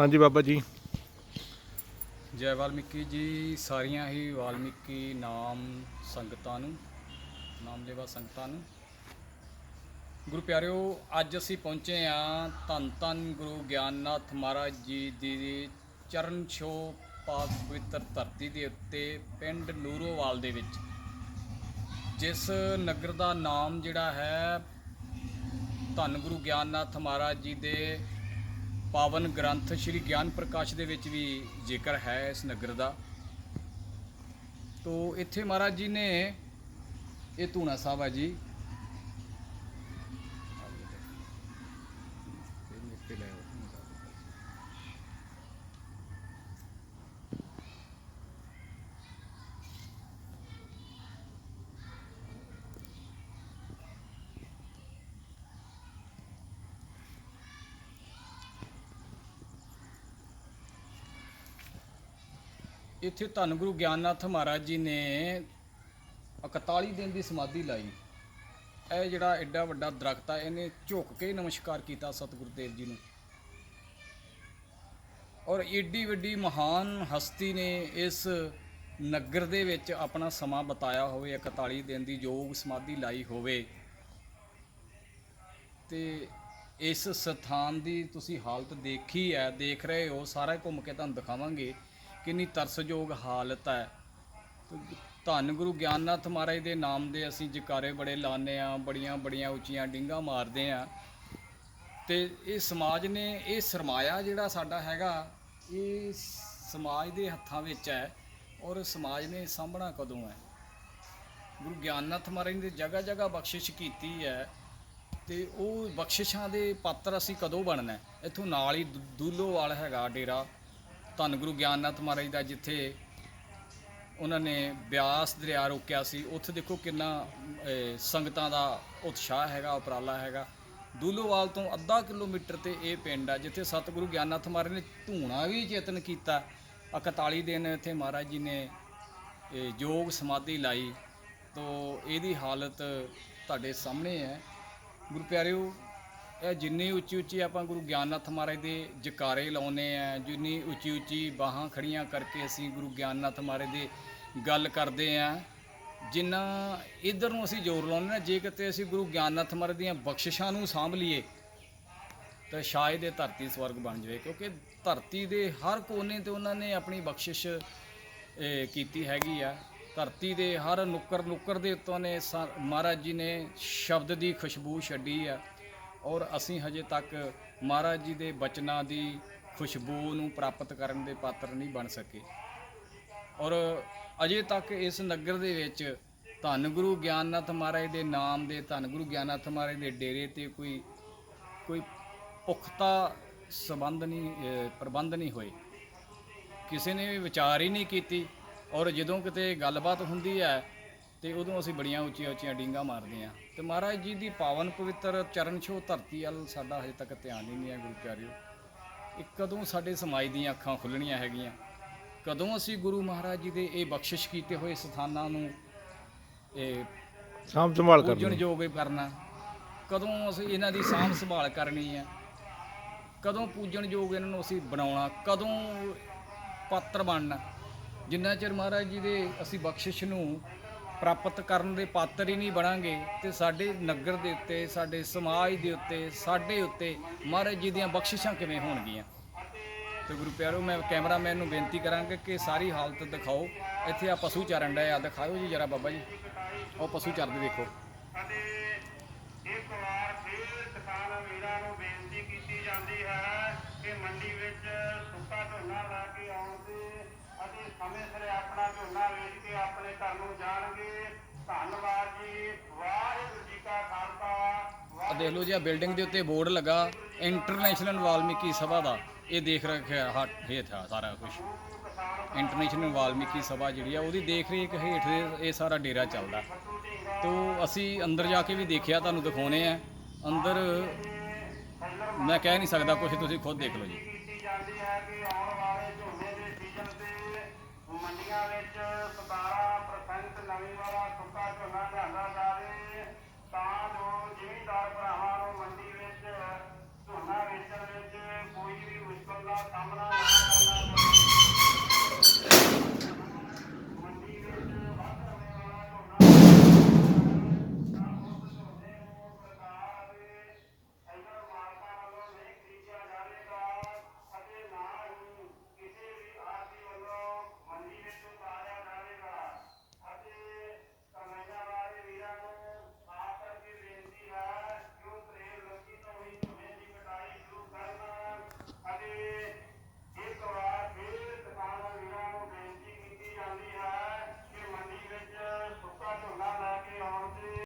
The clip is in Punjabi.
ਹਾਂਜੀ ਬਾਬਾ ਜੀ। ਜੈ ਵਾਲਮੀਕੀ ਜੀ, ਸਾਰੀਆਂ ਹੀ ਵਾਲਮੀਕੀ ਨਾਮ ਸੰਗਤਾਂ ਨੂੰ ਨਾਮ ਲੈਵਾ ਸੰਗਤਾਂ ਨੂੰ। ਗੁਰੂ ਪਿਆਰਿਓ, ਅੱਜ ਅਸੀਂ ਪਹੁੰਚੇ ਆ ਧੰਨ ਧੰਨ ਗੁਰੂ ਗਿਆਨਨਾਥ ਮਹਾਰਾਜ ਜੀ ਦੀ ਚਰਨ ਛੋਹ ਪਾਕ ਪਵਿੱਤਰ ਧਰਤੀ ਦੇ ਉੱਤੇ, ਪਿੰਡ ਨੂਰੋਵਾਲ ਦੇ ਵਿੱਚ। ਜਿਸ ਨਗਰ ਦਾ ਨਾਮ ਜਿਹੜਾ ਹੈ, ਧੰਨ ਗੁਰੂ ਗਿਆਨਨਾਥ ਮਹਾਰਾਜ ਜੀ ਦੇ ਪਾਵਨ ਗ੍ਰੰਥ ਸ੍ਰੀ ਗਿਆਨ ਪ੍ਰਕਾਸ਼ ਦੇ ਵਿੱਚ ਵੀ ਜ਼ਿਕਰ ਹੈ ਇਸ ਨਗਰ ਦਾ, ਤੋ ਇੱਥੇ ਮਹਾਰਾਜ ਜੀ ਨੇ, ਇਹ ਧੂਣਾ ਸਾਹਿਬ ਹੈ ਜੀ ਇੱਥੇ ਧੰਨ ਗੁਰੂ ਗਿਆਨਨਾਥ ਮਹਾਰਾਜ ਜੀ ਨੇ 41 ਦਿਨ ਦੀ ਸਮਾਧੀ ਲਾਈ। ਇਹ ਜਿਹੜਾ ਐਡਾ ਵੱਡਾ ਦਰਖਤ ਆ, ਇਹਨੇ ਝੁਕ ਕੇ ਨਮਸਕਾਰ ਕੀਤਾ ਸਤਿਗੁਰੂ ਦੇਵ ਜੀ ਨੂੰ। ਔਰ ਏਡੀ ਵੱਡੀ ਮਹਾਨ ਹਸਤੀ ਨੇ ਇਸ ਨਗਰ ਦੇ ਵਿੱਚ ਆਪਣਾ ਸਮਾਂ ਬਤਾਇਆ ਹੋਵੇ 41 ਦਿਨ ਦੀ ਯੋਗ ਸਮਾਧੀ ਲਾਈ ਹੋਵੇ। ਤੇ ਇਸ ਸਥਾਨ ਦੀ ਤੁਸੀਂ ਹਾਲਤ ਦੇਖੀ ਹੈ, ਦੇਖ ਰਹੇ ਹੋ, ਸਾਰਾ ਘੁੰਮ ਕੇ ਤੁਹਾਨੂੰ ਦਿਖਾਵਾਂਗੇ। ਕਿੰਨੀ ਤਰਸਯੋਗ ਹਾਲਤ ਹੈ। ਧੰਨ ਗੁਰੂ ਗਿਆਨਨਾਥ ਮਹਾਰਾਜ ਦੇ ਨਾਮ ਦੇ ਅਸੀਂ ਜਕਾਰੇ ਬੜੇ ਲਾਉਂਦੇ ਆ ਬੜੀਆਂ ਬੜੀਆਂ ਉੱਚੀਆਂ ਡਿੰਗਾ ਮਾਰਦੇ ਆ ਤੇ ਇਹ ਸਮਾਜ ਨੇ ਇਹ ਸਰਮਾਇਆ ਜਿਹੜਾ ਸਾਡਾ ਹੈਗਾ, ਇਹ ਸਮਾਜ ਦੇ ਹੱਥਾਂ ਵਿੱਚ ਹੈ ਔਰ ਸਮਾਜ ਨੇ ਸਾਂਭਣਾ ਕਦੋਂ ਹੈ। ਗੁਰੂ ਗਿਆਨਨਾਥ ਮਹਾਰਾਜ ਨੇ ਜਗ੍ਹਾ ਜਗ੍ਹਾ ਬਖਸ਼ਿਸ਼ ਕੀਤੀ ਹੈ ਤੇ ਉਹ ਬਖਸ਼ਿਸ਼ਾਂ ਦੇ ਪਾਤਰ ਅਸੀਂ ਕਦੋਂ ਬਣਨਾ ਹੈ? ਇੱਥੋਂ ਨਾਲ ਹੀ ਦੂ- ਦੂਲੋਵਾਲ ਹੈਗਾ ਡੇਰਾ। ਧੰਨ ਗੁਰੂ ਗਿਆਨਨਾਥ ਮਹਾਰਾਜ ਦਾ ਜਿੱਥੇ ਉਹਨਾਂ ਨੇ ਬਿਆਸ ਦਰਿਆ ਰੋਕਿਆ ਸੀ, ਉੱਥੇ ਦੇਖੋ ਕਿੰਨਾ ਸੰਗਤਾਂ ਦਾ ਉਤਸ਼ਾਹ ਹੈਗਾ, ਉਪਰਾਲਾ ਹੈਗਾ। ਦੂਲੋਵਾਲ ਤੋਂ ਅੱਧਾ ਕਿਲੋਮੀਟਰ ਤੇ ਇਹ ਪਿੰਡ ਆ, ਜਿੱਥੇ ਸਤਿਗੁਰੂ ਗਿਆਨਨਾਥ ਮਹਾਰਾਜ ਨੇ ਧੂਣਾ ਵੀ ਚੇਤਨ ਕੀਤਾ। 41 ਦਿਨ ਇੱਥੇ ਮਹਾਰਾਜ ਜੀ ਨੇ ਯੋਗ ਸਮਾਧੀ ਲਾਈ। ਤੋ, ਇਹਦੀ ਹਾਲਤ ਤੁਹਾਡੇ ਸਾਹਮਣੇ ਹੈ। ਗੁਰੂ ਪਿਆਰਿਓ ਇਹ ਜਿੰਨੀ ਉੱਚੀ ਉੱਚੀ ਆਪਾਂ ਗੁਰੂ ਗਿਆਨਨਾਥ ਮਹਾਰਾਜ ਦੇ ਜਕਾਰੇ ਲਾਉਨੇ ਆ, ਜਿੰਨੀ ਉੱਚੀ ਉੱਚੀ ਬਾਹਾਂ ਖੜੀਆਂ ਕਰਕੇ ਅਸੀਂ ਗੁਰੂ ਗਿਆਨਨਾਥ ਮਹਾਰਾਜ ਦੇ ਗੱਲ ਕਰਦੇ ਆ, ਜਿੰਨਾ ਇਧਰ ਨੂੰ ਅਸੀਂ ਜ਼ੋਰ ਲਾਉਂਦੇ ਨਾ ਜੇ ਕਿਤੇ ਅਸੀਂ ਗੁਰੂ ਗਿਆਨਨਾਥ ਮਹਾਰਾਜ ਦੀਆਂ ਬਖਸ਼ਿਸ਼ਾਂ ਨੂੰ ਸਾਂਭ ਲਈਏ, ਤਾਂ ਸ਼ਾਇਦ ਇਹ ਧਰਤੀ ਸਵਰਗ ਬਣ ਜਾਵੇ, ਕਿਉਂਕਿ ਧਰਤੀ ਦੇ ਹਰ ਕੋਨੇ ਤੇ ਉਹਨਾਂ ਨੇ ਆਪਣੀ ਬਖਸ਼ਿਸ਼ ਕੀਤੀ ਹੈਗੀ ਆ। ਧਰਤੀ ਦੇ ਹਰ ਨੁੱਕਰ ਨੁੱਕਰ ਦੇ ਉੱਤੋਂ ਨੇ ਸਾ- ਮਹਾਰਾਜ ਜੀ ਨੇ ਸ਼ਬਦ ਦੀ ਖੁਸ਼ਬੂ ਛੱਡੀ ਆ। ਔਰ ਅਸੀਂ ਹਜੇ ਤੱਕ ਮਹਾਰਾਜ ਜੀ ਦੇ ਬਚਨਾਂ ਦੀ ਖੁਸ਼ਬੂ ਨੂੰ ਪ੍ਰਾਪਤ ਕਰਨ ਦੇ ਪਾਤਰ ਨਹੀਂ ਬਣ ਸਕੇ। ਔਰ ਅਜੇ ਤੱਕ ਇਸ ਨਗਰ ਦੇ ਵਿੱਚ ਧੰਨ ਗੁਰੂ ਗਿਆਨਨਾਥ ਮਹਾਰਾਜ ਦੇ ਨਾਮ ਦੇ, ਧੰਨ ਗੁਰੂ ਗਿਆਨਨਾਥ ਮਹਾਰਾਜ ਦੇ ਡੇਰੇ ਤੇ ਕੋਈ ਕੋਈ ਪੁਖਤਾ ਸਬੰਧ ਨਹੀਂ ਪ੍ਰਬੰਧ ਨਹੀਂ ਹੋਏ। ਕਿਸੇ ਨੇ ਵੀ ਵਿਚਾਰ ਹੀ ਨਹੀਂ ਕੀਤੀ। ਔਰ ਜਦੋਂ ਕਿਤੇ ਗੱਲਬਾਤ ਹੁੰਦੀ ਹੈ ਤੇ ਉਦੋਂ ਅਸੀਂ ਬੜੀਆਂ ਉੱਚੀਆਂ ਉੱਚੀਆਂ ਡਿੰਗਾ ਮਾਰਦੇ ਹਾਂ। ਤੇ ਮਹਾਰਾਜ ਜੀ ਦੀ ਪਾਵਨ ਪਵਿੱਤਰ ਚਰਨ ਛੋਹ ਧਰਤੀ ਵੱਲ ਸਾਡਾ ਹਜੇ ਤੱਕ ਧਿਆਨ ਹੀ ਨਹੀਂ ਹੈ ਗੁਰੂ ਪਿਆਰਿਓ। ਇਹ ਕਦੋਂ ਸਾਡੇ ਸਮਾਜ ਦੀਆਂ ਅੱਖਾਂ ਖੁੱਲਣੀਆਂ ਹੈਗੀਆਂ? ਕਦੋਂ ਅਸੀਂ ਗੁਰੂ ਮਹਾਰਾਜ ਜੀ ਦੇ ਇਹ ਬਖਸ਼ਿਸ਼ ਕੀਤੇ ਹੋਏ ਸਥਾਨਾਂ ਨੂੰ ਇਹ ਸਾਂਭ ਸੰਭਾਲ ਪੂਜਣ ਕਰਨੀ ਯੋਗ ਕਰਨਾ? ਕਦੋਂ ਅਸੀਂ ਇਹਨਾਂ ਦੀ ਸਾਂਭ ਸੰਭਾਲ ਕਰਨੀ ਹੈ? ਕਦੋਂ ਪੂਜਣ ਯੋਗ ਇਹਨਾਂ ਨੂੰ ਅਸੀਂ ਬਣਾਉਣਾ? ਕਦੋਂ ਪਾਤਰ ਬਣਨਾ? ਜਿੰਨਾ ਚਿਰ ਮਹਾਰਾਜ ਜੀ ਦੇ ਅਸੀਂ ਬਖਸ਼ਿਸ਼ ਨੂੰ ਪ੍ਰਾਪਤ ਕਰਨ ਦੇ ਪਾਤਰ ਹੀ ਨਹੀਂ ਬਣਾਂਗੇ ਤੇ ਸਾਡੇ ਨਗਰ ਦੇ ਉੱਤੇ, ਸਾਡੇ ਸਮਾਜ ਦੇ ਉੱਤੇ, ਸਾਡੇ ਉੱਤੇ ਮਹਾਰਾਜ ਜੀ ਦੀਆਂ ਬਖਸ਼ਿਸ਼ਾਂ ਕਿਵੇਂ ਹੋਣਗੀਆਂ? ਤੇ ਗੁਰੂ ਪਿਆਰੋ, ਮੈਂ ਕੈਮਰਾਮੈਨ ਨੂੰ ਬੇਨਤੀ ਕਰਾਂਗਾ ਕਿ ਸਾਰੀ ਹਾਲਤ ਦਿਖਾਓ। ਇੱਥੇ ਆ ਪਸ਼ੂ ਚਰਨ ਡਏ ਆ ਦਿਖਾਓ ਜੀ ਜਰਾ ਬਾਬਾ ਜੀ। ਉਹ ਪਸ਼ੂ ਚਰਦੇ ਦੇਖੋ। ਇੱਕ ਵਾਰ ਫਿਰ ਕਿਸਾਨ ਵੀਰਾਂ ਨੂੰ ਬੇਨਤੀ ਕੀਤੀ ਜਾਂਦੀ ਹੈ ਕਿ ਮੰਡੀ ਵਿੱਚ ਸੁੱਕਾ ਝੋਨਾ ਲਾ ਕੇ ਆਉਣ ਦੇ ਸਮੇਂ ਸਿਰ ਆਪਣਾ ਝੋਨਾ ਵੇਚ ਕੇ ਆਪਣੇ ਘਰ ਨੂੰ ਜਾਣਗੇ। ਧੰਨਵਾਦ ਜੀ। ਵਾਹਿਗੁਰੂ ਜੀ ਕਾ ਖਾਲਸਾ। ਆ ਦੇਖ ਲਓ ਜੀ ਆ ਬਿਲਡਿੰਗ ਦੇ ਉੱਤੇ ਬੋਰਡ ਲੱਗਾ ਇੰਟਰਨੈਸ਼ਨਲ ਵਾਲਮੀਕੀ ਸਭਾ ਦਾ। ਇਹ ਦੇਖ ਰੱਖਿਆ ਹੇਠ ਆ ਸਾਰਾ ਕੁਝ ਇੰਟਰਨੈਸ਼ਨਲ ਵਾਲਮੀਕੀ ਸਭਾ ਜਿਹੜੀ ਆ, ਉਹਦੀ ਦੇਖ ਰੇਖ ਹੇਠ ਇਹ- ਇਹ ਸਾਰਾ ਡੇਰਾ ਚੱਲਦਾ। ਤੋ ਅਸੀਂ ਅੰਦਰ ਜਾ ਕੇ ਵੀ ਦੇਖਿਆ, ਤੁਹਾਨੂੰ ਦਿਖਾਉਣੇ ਆ। ਅੰਦਰ ਮੈਂ ਕਹਿ ਨਹੀਂ ਸਕਦਾ ਕੁਝ ਤੁਸੀਂ ਖੁਦ ਦੇਖ ਲਓ ਜੀ।